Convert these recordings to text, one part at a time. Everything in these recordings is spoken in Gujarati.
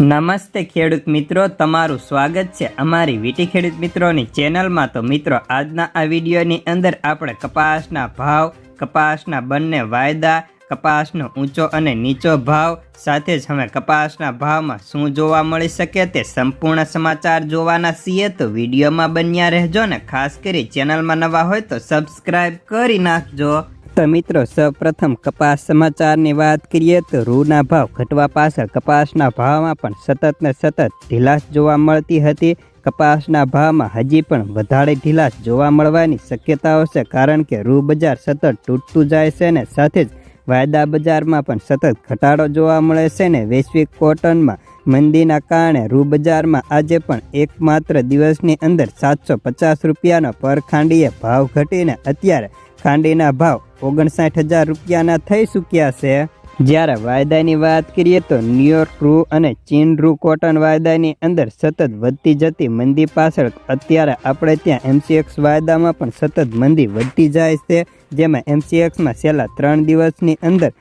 નમસ્તે ખેડૂત મિત્રો, તમારું સ્વાગત છે અમારી વીટી ખેડૂત મિત્રોની ચેનલમાં. તો મિત્રો, આજના આ વિડીયોની અંદર આપણે કપાસના ભાવ, કપાસના બંને વાયદા, કપાસનો ઊંચો અને નીચો ભાવ, સાથે જ હવે કપાસના ભાવમાં શું જોવા મળી શકે તે સંપૂર્ણ સમાચાર જોવાના છીએ. તો વિડીયોમાં બન્યા રહેજો ને ખાસ કરી ચેનલમાં નવા હોય તો સબસ્ક્રાઈબ કરી નાખજો. તો મિત્રો, સૌપ્રથમ કપાસ સમાચારની વાત કરીએ તો રૂના ભાવ ઘટવા પાછળ કપાસના ભાવમાં પણ સતત ને સતત ઢીલાશ જોવા મળતી હતી. કપાસના ભાવમાં હજી પણ વધારે ઢીલાશ જોવા મળવાની શક્યતાઓ છે, કારણ કે રૂ બજાર સતત તૂટતું જાય છે ને સાથે જ વાયદા બજારમાં પણ સતત ઘટાડો જોવા મળે છે ને વૈશ્વિક કોટનમાં મંદીના કારણે રૂ બજારમાં આજે પણ એકમાત્ર દિવસની અંદર સાતસો પચાસ રૂપિયાનો પર ખાંડીએ ભાવ ઘટીને અત્યારે ખાંડીના ભાવ ઓગણસાઠ હજાર રૂપિયાના થઈ ચૂક્યા છે. જ્યારે વાયદાની વાત કરીએ તો ન્યુયોર્ક રૂ અને ચીન રૂ કોટન વાયદાની અંદર સતત વધતી જતી મંદી પાછળ અત્યારે આપણે ત્યાં એમસીએક્સ વાયદામાં પણ સતત મંદી વધતી જાય છે, જેમાં એમસીએક્સમાં છેલ્લા ત્રણ દિવસની અંદર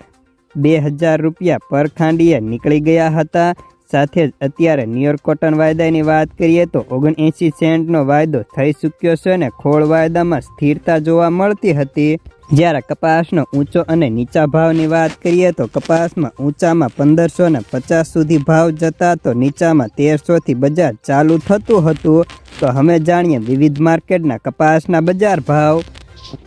બે હજાર રૂપિયા પર ખાંડીએ નીકળી ગયા હતા. સાથે જ અત્યારે ન્યુયોર્ક કોટન વાયદાની વાત કરીએ તો ઓગણએંસી સેન્ટનો વાયદો થઈ ચૂક્યો છે અને ખોળ વાયદામાં સ્થિરતા જોવા મળતી હતી. જ્યારે કપાસનો ઊંચો અને નીચા ભાવની વાત કરીએ તો કપાસમાં ઊંચામાં પંદરસો ને પચાસ સુધી ભાવ જતા તો નીચામાં તેરસોથી બજાર ચાલુ થતું હતું. તો હવે જાણીએ વિવિધ માર્કેટના કપાસના બજાર ભાવ.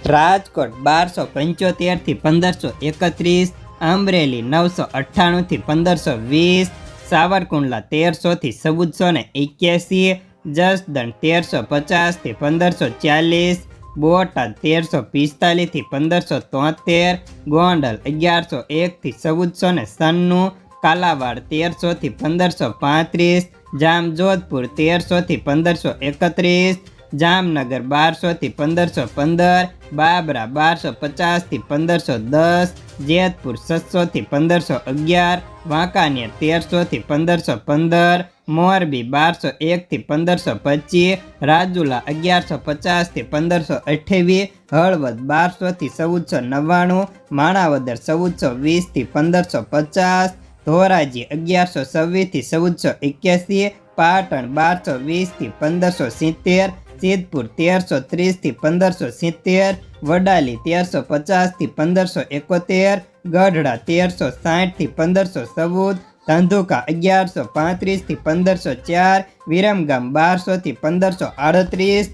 રાજકોટ બારસો પંચોતેરથી પંદરસો એકત્રીસ, અમરેલી નવસો અઠ્ઠાણુંથી પંદરસો વીસ સાવરકુંડલા તેરસોથી ચૌદસો ને એક્યાસી જસદણ તેરસો પચાસથી પંદરસો ચાલીસ, બોટાદ તેરસો પિસ્તાલીસથી પંદરસો તોતેર, ગોંડલ અગિયારસો એકથી ચૌદસો ને સન્નું, કાલાવાડ તેરસોથી પંદરસો પાંત્રીસ, જામજોધપુર તેરસોથી પંદરસો એકત્રીસ જામનગર બારસોથી પંદરસો પંદર, બાબરા બારસો પચાસથી પંદરસો દસ, જેતપુર સત્સોથી પંદરસો અગિયાર, વાંકાનેર તેરસોથી પંદરસો પંદર, મોરબી બારસો એકથી પંદરસો પચીસ, રાજુલા અગિયારસો પચાસથી પંદરસો અઠ્યાવીસ, હળવદ બારસોથી ચૌદસો નવ્વાણું, માણાવદર ચૌદસો વીસથી પંદરસો પચાસ, ધોરાજી અગિયારસો છવ્વીસથી ચૌદસો એક્યાસી, પાટણ બારસો વીસથી પંદરસો સિત્તેર સિદ્ધપુર તેરસો ત્રીસથી પંદરસો સિત્તેર, વડાલી તેરસો પચાસથી પંદરસો એકોતેર, ગઢડા તેરસો સાઠથી પંદરસો ચૌદ, ધંધુકા અગિયારસો પાંત્રીસથી પંદરસો ચાર, વિરમગામ બારસોથી પંદરસો આડત્રીસ